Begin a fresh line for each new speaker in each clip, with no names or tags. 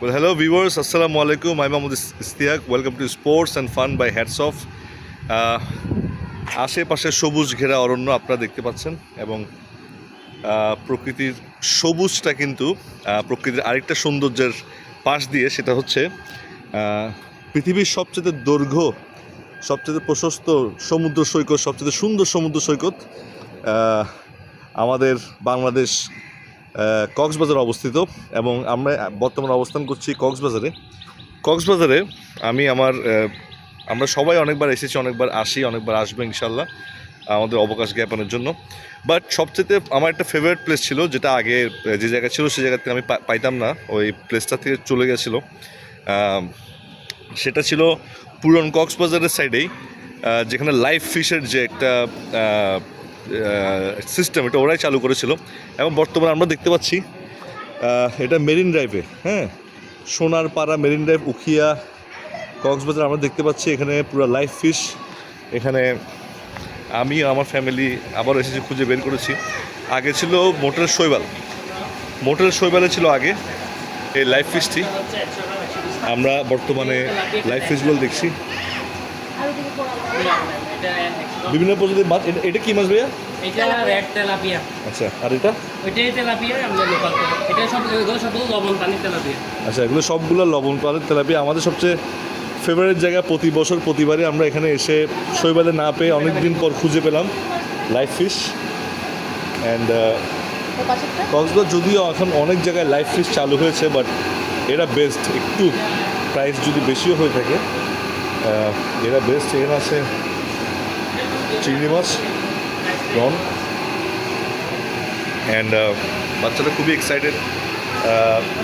Well, hello viewers, Assalamu alaikum. I'm Mahmoud Istiak. Welcome to Sports and Fun by Hats Off. আহ, আশেপাশে সবুজ ঘেরা অরণ্য আপনারা দেখতে পাচ্ছেন এবং প্রকৃতির সবুজটা কিন্তু প্রকৃতির আরেকটা সৌন্দর্যের পাশ দিয়ে সেটা হচ্ছে পৃথিবীর সবচেয়ে দৈর্ঘ্য সবচেয়ে প্রশস্ত সমুদ্র সৈকত সবচেয়ে সুন্দর সমুদ্র সৈকত আমাদের বাংলাদেশ কক্সবাজার অবস্থিত এবং আমরা বর্তমানে অবস্থান করছি কক্সবাজারে। কক্সবাজারে আমি আমার আমরা সবাই অনেকবার এসেছি, অনেকবার আসি, অনেকবার আসব ইনশাল্লাহ, আমাদের অবকাশ জ্ঞাপনের জন্য। বাট সবচেয়ে আমার একটা ফেভারিট প্লেস ছিল, যেটা আগে, যে জায়গা ছিল সেই জায়গা থেকে আমি পাইতাম না, ওই প্লেসটা থেকে চলে গেছিল। সেটা ছিল পুরন কক্সবাজারের সাইডেই যেখানে লাইভ ফিশের যে একটা সিস্টেম এটা ওরাই চালু করেছিল। এবং বর্তমানে আমরা দেখতে পাচ্ছি এটা মেরিন ড্রাইভে হ্যাঁ? সোনার পাড়া মেরিন ড্রাইভ, উখিয়া, কক্সবাজার আমরা দেখতে পাচ্ছি, এখানে পুরো লাইভ ফিশ এখানে আমি, আমার ফ্যামিলি আবার এসেছি, খুঁজে বের করেছি। আগে ছিল মোটর শৈবাল। মোটর শৈবালে ছিল আগে এই লাইভ ফিশটি আমরা বর্তমানে লাইভ ফিশগুলো দেখছি। বিভিন্ন প্রজাতির মাছ এটা- এটা কি মাছ ভাইয়া?
এটা রেড তেলাপিয়া।
আচ্ছা আর এটা?
ওইটাই তেলাপিয়া আমাদের লোকাল এটা সব এগুলো সব লবণ পানি তেলাপিয়া।
আচ্ছা এগুলো সবগুলো লবণ পালের তেলাপিয়া। আমাদের সবচেয়ে ফেভারিট জায়গা প্রতি বছর প্রতিবারই আমরা এখানে এসে শৈবালে না পেয়ে অনেক দিন পর খুঁজে পেলাম। লাইভ ফিশ অ্যান্ড কক্সবাজার যদিও এখন অনেক জায়গায় লাইফ ফিশ চালু হয়েছে বাট এরা বেস্ট একটু প্রাইস যদি বেশিও হয়ে থাকে আহ, এরা বেস্ট এখানে আছে চিংড়ি মাছ প্রন অ্যান্ড বাচ্চারা খুবই এক্সাইটেড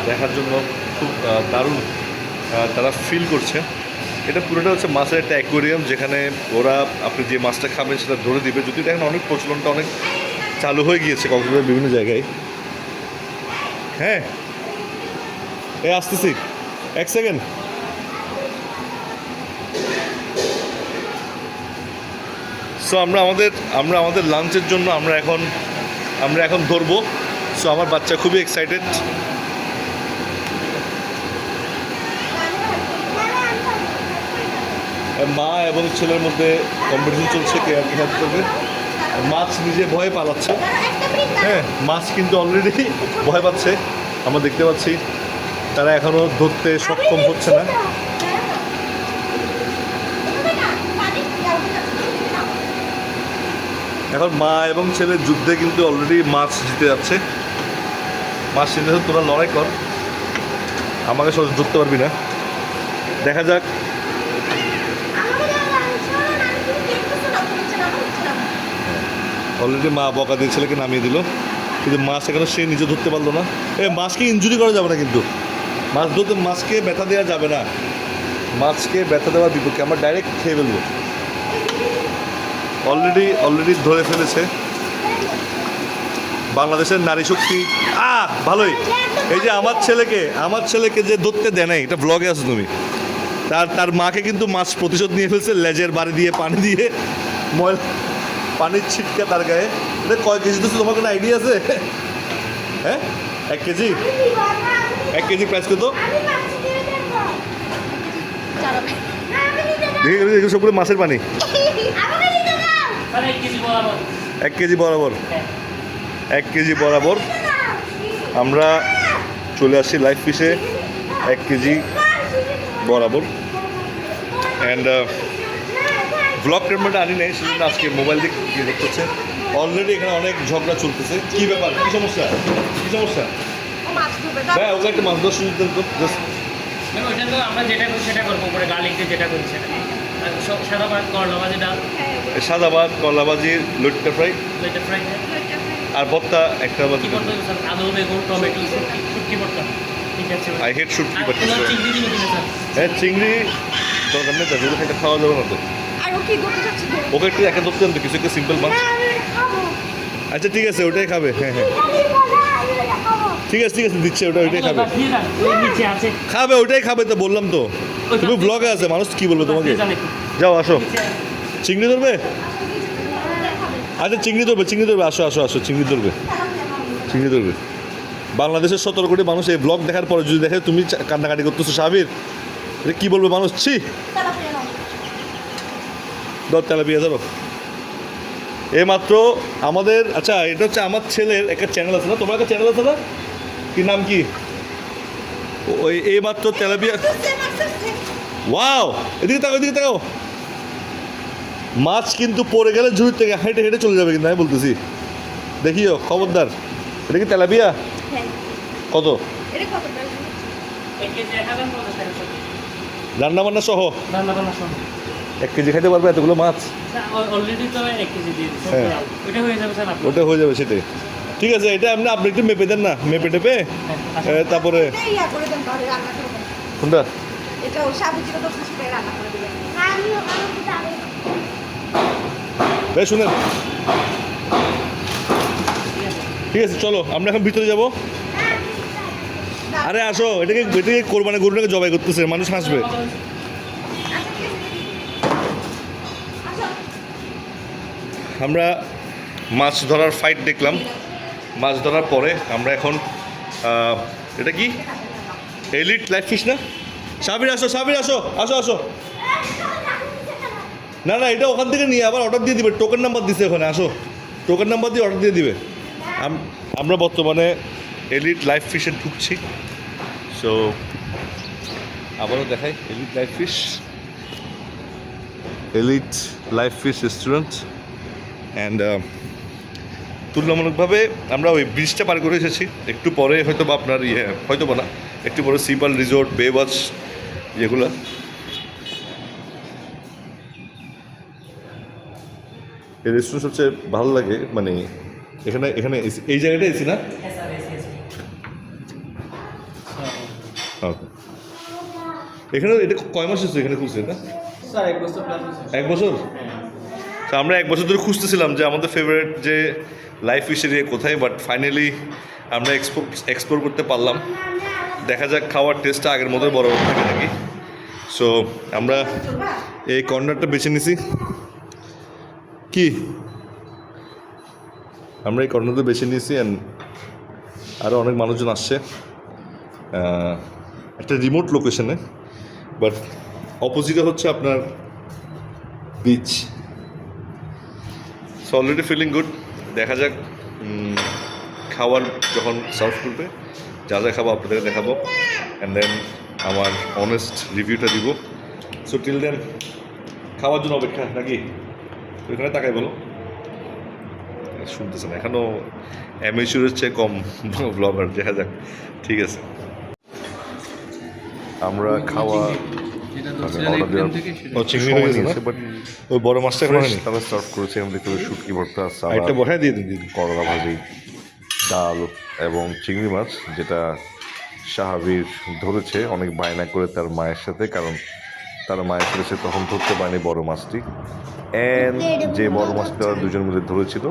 দেখার জন্য খুব দারুণ তারা ফিল করছে। এটা পুরোটা হচ্ছে মাছের একটা অ্যাকোয়ারিয়াম যেখানে ওরা আপনি যে মাছটা খাবেন সেটা ধরে দিবে। যদি দেখেন অনেক প্রচলনটা অনেক চালু হয়ে গিয়েছে কক্সবাজারের বিভিন্ন জায়গায়। হ্যাঁ। এই, আসতেছি। এক সেকেন্ড সো আমরা আমাদের আমরা আমাদের লাঞ্চের জন্য আমরা এখন আমরা এখন ধরবো। সো আমার বাচ্চা খুবই এক্সাইটেড মা এবং ছেলের মধ্যে কম্পিটিশন চলছে কে আর কি help করবে। মাছ নিজে ভয়ে পালাচ্ছে। হ্যাঁ মাছ কিন্তু অলরেডি ভয় পাচ্ছে। আমরা দেখতে পাচ্ছি, তারা এখনও ধরতে সক্ষম হচ্ছে না। এখন মা এবং ছেলের যুদ্ধে কিন্তু অলরেডি মাছ জিতে যাচ্ছে। মাছ জিতে তোরা লড়াই কর। আমাকে সহজ ধরতে পারবি না। দেখা যাক। অলরেডি মা বকা দিয়ে ছেলেকে নামিয়ে দিল। কিন্তু মাছ এখানে সে নিজে ধরতে পারল না। এ, মাছকে ইঞ্জুরি করা যাবে না কিন্তু। মাছ ধরতে, মাছকে ব্যথা দেওয়া যাবে না। মাছকে ব্যথা দেওয়ার বিপক্ষে আমরা ডাইরেক্ট খেয়ে ফেলব। অলরেডি অলরেডি ধরে ফেলেছে। বাংলাদেশের নারী শক্তি। আ ভালোই। এই যে আমার ছেলেকে আমার ছেলেকে যে ধরতে দেয় নাই, এটা ব্লগে আছো তুমি। তার তার মাকে কিন্তু মাছ প্রতিশোধ নিয়ে ফেলছে, লেজের বাড়ি দিয়ে, পানি দিয়ে, ময়লা, পানির ছিটকা তার গায়ে। এটা কয় কেজি তো তোমার কোনো আইডিয়া আছে? হ্যাঁ? এক কেজি? এক কেজি প্রাইস কত? দেখে সবগুলো মাছের পানি।
এক কেজি বরাবর।
এক কেজি বরাবর। এক কেজি বরাবর। আমরা চলে আসছি লাইফ ফিশে এক কেজি বরাবর। অ্যান্ড ব্লগ ক্যামেরাটা আনি নেই সেজন্য আজকে মোবাইল দিয়ে দেখতে হচ্ছে। অলরেডি এখানে অনেক ঝগড়া চলতেছে। কী ব্যাপার? কী সমস্যা? কী সমস্যা? হ্যাঁ ওকে একটা মাছ দশ সুযোগ দেন তো জাস্ট
মানে আমরা যেটা করি সেটা করব উপরে গার্লিক দিয়ে যেটা করি সেটা আর সব সাদা ভাত করলা ভাজি ডাল
সাদা ভাত কলাবাজি ফ্রাই আর ভর্তা একটা
স্যার? আলু বেগুন টমেটো শুটকি। আছে
আই হেড শুটকি
স্যার?
হ্যাঁ চিংড়ি দরকার নেই তাদের এটা খাওয়া যাবে না তো। ওকে একটু একা ধরতে তো কিছু একটা সিম্পল মাছ আচ্ছা ঠিক আছে ওটাই খাবে। হ্যাঁ হ্যাঁ। ঠিক আছে ঠিক আছে দিচ্ছে ওটা ওইটাই খাবে।
নিচে আছে।
খাবে ওটাই খাবে তো বললাম তো। তুমি ব্লগে আছে মানুষ কি বলবে তোমাকে?
একটু।
যাও আসো। চিংড়ি ধরবে? আচ্ছা চিংড়ি ধরবে চিংড়ি ধরবে আসো আসো আসো চিংড়ি ধরবে। চিংড়ি ধরবে। বাংলাদেশের সতেরো কোটি মানুষ এই ব্লগ দেখার পরে যদি দেখে তুমি কান্নাকাটি করতেছো সাবির এটা কি বলবে মানুষ? ছি! ধর তেলাপিয়া ধরো। এই মাত্র আমাদের আচ্ছা এটা হচ্ছে আমার ছেলের একটা চ্যানেল আছে না? তোমার একটা চ্যানেল আছে না? কি নাম কি? ওই এই মাত্র তেলাপিয়া ওয়াও এদিকে তাকাও এদিকে তাকাও। মাছ কিন্তু পড়ে গেলে ঝুড়ির থেকে হেঁটে হেঁটে চলে যাবে কিন্তু আমি বলতেছি। দেখিও খবরদার। এটা কি তেলাপিয়া? কত?
টাকা? সব।
রান্না বান্না সহ। এক কেজি খাইতে পারবে এতগুলো মাছ?
অলরেডি তো এক কেজি দিয়ে দিচ্ছি
হ্যাঁ।
হয়ে যাবে স্যার
ওটা হয়ে যাবে সেটাই। ঠিক আছে, এটা আপনি আপনি একটু মেপে দেন না। মেপে টেপে তারপরে কোনটা? শুনেন। ঠিক আছে, চলো, আমরা এখন ভিতরে যাব। আরে, আসো, এটাকে এটাকে কোরবানি গরুটাকে জবাই করতেছে, মানুষ হাসবে। আমরা মাছ ধরার ফাইট দেখলাম। মাছ ধরার পরে আমরা এখন এটা কি? এলিট লাইফ ফিশ না? সাবির আসো সাবির আসো আসো আসো। না না এটা ওখান থেকে নিয়ে আবার অর্ডার দিয়ে দিবে। টোকেন নাম্বার দিছে ওখানে আসো। টোকেন নাম্বার দিয়ে অর্ডার দিয়ে দিবে। আম- আমরা বর্তমানে এলিট লাইফ ফিশে ঢুকছি। সো আবারও দেখাই elite life fish elite life fish restaurant and তুলনামূলকভাবে আমরা ওই ব্রিজটা পার করে এসেছি। একটু পরে হয়তো বা আপনার ইয়ে হয়তো বা না একটু পরে সিপাল রিসোর্ট বে ওয়াচ যেগুলো। এই রেস্টুরেন্ট সবচেয়ে ভালো লাগে মানে এখানে এখানে এই জায়গাটা এসি না?
হ্যাঁ, এসি, এসি।
এখানে এটা কয় মাস এসেছে এখানে খুঁজছে এটা?
এক বছর
এক বছর? তো আমরা এক বছর ধরে খুঁজতেছিলাম যে আমাদের ফেভারিট যে লাইফ ফিশারি কোথায় বাট ফাইনালি আমরা এক্সপোর্ট এক্সপ্লোর করতে পারলাম। দেখা যাক খাওয়ার টেস্টটা আগের মতোই বড় থাকে নাকি। সো আমরা এই কর্নারটা বেছে নিছি। কি? আমরা এই কর্নারটা বেছে নিয়েছি অ্যান্ড আরও অনেক মানুষজন আসছে। একটা রিমোট লোকেশনে বাট অপোজিটে হচ্ছে আপনার beach so already feeling good দেখা যাক খাওয়ার যখন সার্ভ করবে যা যা খাব আপনাদের দেখাবো। অ্যান্ড দেন আমার অনেস্ট রিভিউটা দিব। সো টিল দেন খাওয়ার জন্য অপেক্ষা নাকি? ওইখানে তাকাই বলো। শুনতেছে না। এখনও অ্যামেচুরের চেয়ে কম ব্লগার দেখা যাক। ঠিক আছে। আমরা খাওয়া ও, চিংড়ি হয়ে গেছে না? ওই বড় মাছটা এখন হয়নি।
তারা সার্ভ করেছে আমরা দেখতে শুটকি ভর্তা
বসায় দিয়ে দিন
করলা ভাজি ডাল এবং চিংড়ি মাছ যেটা সাহাবির ধরেছে অনেক বায়না করে তার মায়ের সাথে কারণ তার মায়ের সাথে সে তখন ধরতে পারেনি বড় মাছটি। অ্যান্ড যে বড় মাছটা ওরা দুজন মিলে ধরেছিল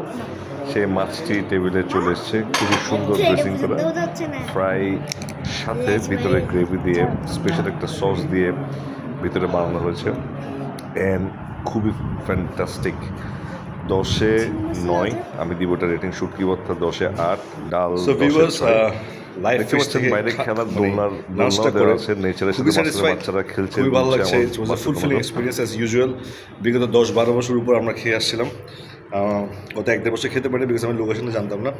সেই মাছটি টেবিলে চলে এসছে। খুবই সুন্দর ড্রেসিং করা। ফ্রাই সাথে ভিতরে গ্রেভি দিয়ে স্পেশাল একটা সস দিয়ে ভিতরে বানানো হয়েছে। অ্যান্ড খুবই ফ্যান্টাস্টিক দশে নয় আমি দিব ওটা রেটিং শুটকি ভর্তা দশে আট ডাল
সো লাইভ
বাইরে খেলার
মানে
দোলনার নেচারের সাথে বাচ্চারা খেলছে
খুবই ভালো লাগছে।
আমার
it was a fulfilling experience as usual বিগত দশ বারো বছর উপর আমরা খেয়ে আসছিলাম। গত এক দেড় বছর খেতে পারি বিকজ আমি লোকেশনে জানতাম না।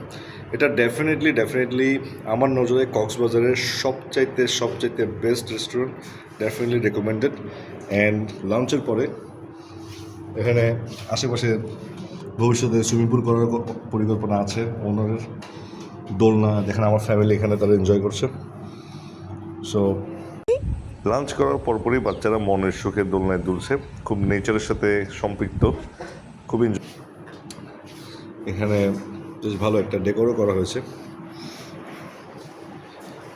এটা ডেফিনেটলি ডেফিনেটলি আমার নজরে কক্সবাজারের সবচাইতে সবচাইতে best restaurant definitely recommended and লাঞ্চের পরে এখানে আশেপাশে ভবিষ্যতে সুইমিং পুল করার পরিকল্পনা আছে ওনারের দোলনা, যেখানে আমার ফ্যামিলি এখানে তারা এনজয় করছে। সো
লাঞ্চ করার পরপরই বাচ্চারা মনের সুখে দোলনায় দুলছে। খুব নেচারের সাথে সম্পৃক্ত। খুব enjoy-
এখানে বেশ ভালো একটা ডেকোরও করা হয়েছে।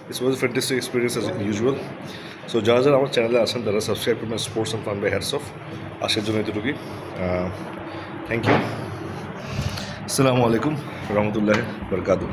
It's was fantastic experience as usual so যারা যারা আমার চ্যানেলে আসেন তারা সাবস্ক্রাইব করবেন sports and fun bye hats off আসার জন্য এতটুকুই। থ্যাংক ইউ আসসালামু আলাইকুম রহমতুল্লাহ বরকাতুহ